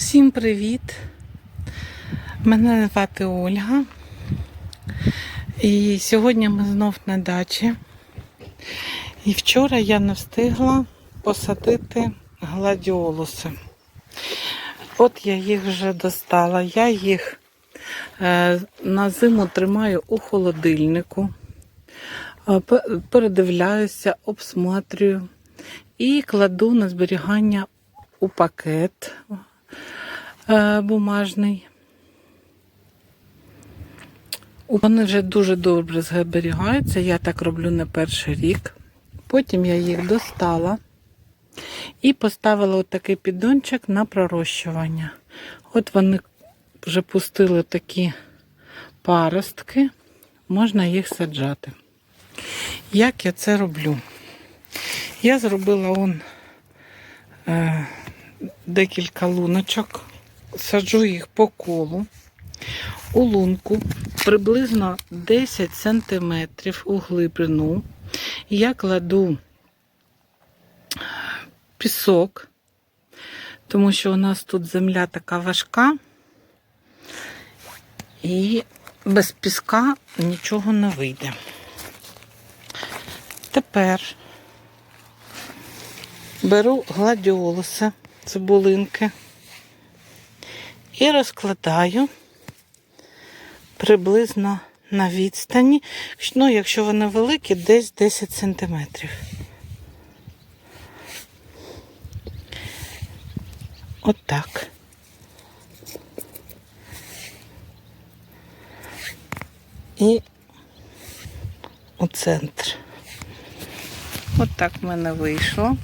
Всім привіт! Мене звати Ольга. І сьогодні ми знов на дачі. І вчора я не встигла посадити гладіолуси. От я їх вже достала. Я їх е, на зиму тримаю у холодильнику, передивляюся, обсматрюю і кладу на зберігання у пакет бумажний. Вони вже дуже добре зберігаються. Я так роблю не перший рік. Потім я їх достала і поставила отакий піддончик на пророщування. От вони вже пустили такі паростки, можна їх саджати. Як я це роблю? Я зробила он е, декілька луночок, саджу їх по колу у лунку приблизно 10 см у глибину. Я кладу пісок, тому що у нас тут земля така важка, і без піска нічого не вийде. Тепер беру гладіолуси, цибулинки і розкладаю приблизно на відстані. Ну, якщо вони великі, десь 10 сантиметрів. Отак. І у центр. Отак в мене вийшло.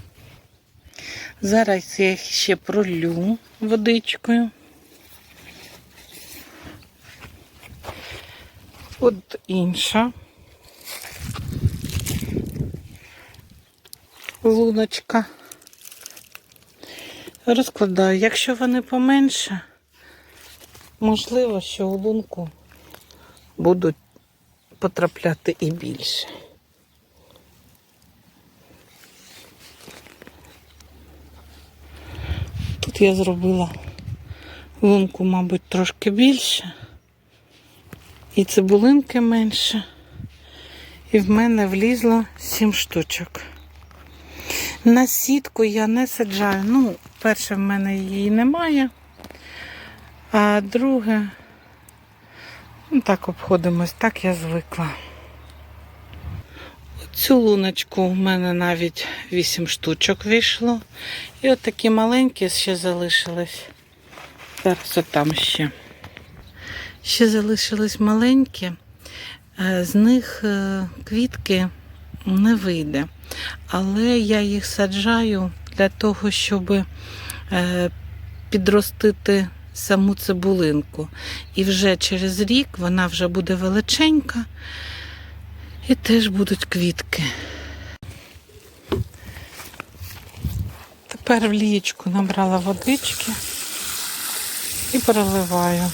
Зараз я їх ще пролю водичкою. От інша луночка. Розкладаю. Якщо вони поменше, можливо, що у лунку будуть потрапляти і більше. Тут я зробила лунку, мабуть, трошки більше. І цибулинки менше. І в мене влізло 7 штучок. На сітку я не саджаю. Ну, перше, в мене її немає. А друге, ну так обходимось, так я звикла. Цю луночку в мене навіть 8 штучок вийшло. І от такі маленькі ще залишились. Зараз там ще. Ще залишились маленькі, е, з них е, квітки не вийде. Але я їх саджаю для того, щоб е, підростити саму цибулинку. І вже через рік вона вже буде величенька і теж будуть квітки. Тепер в лієчку набрала водички і переливаю.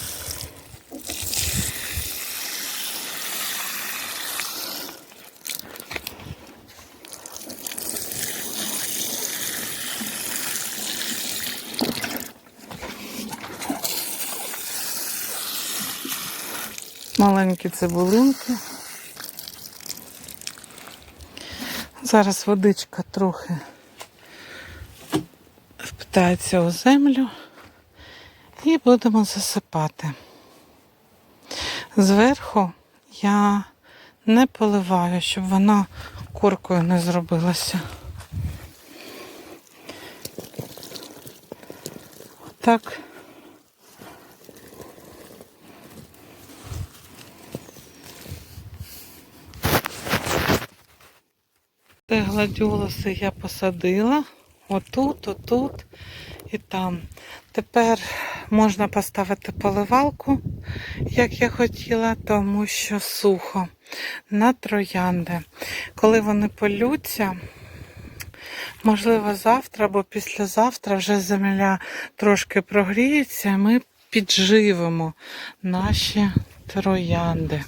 маленькі цибулинки. Зараз водичка трохи впитається у землю і будемо засипати. Зверху я не поливаю, щоб вона коркою не зробилася. Отак. Це гладіолуси я посадила. Отут, отут і там. Тепер можна поставити поливалку, як я хотіла, тому що сухо на троянди. Коли вони полються, можливо, завтра або післязавтра вже земля трошки прогріється, ми підживимо наші троянди.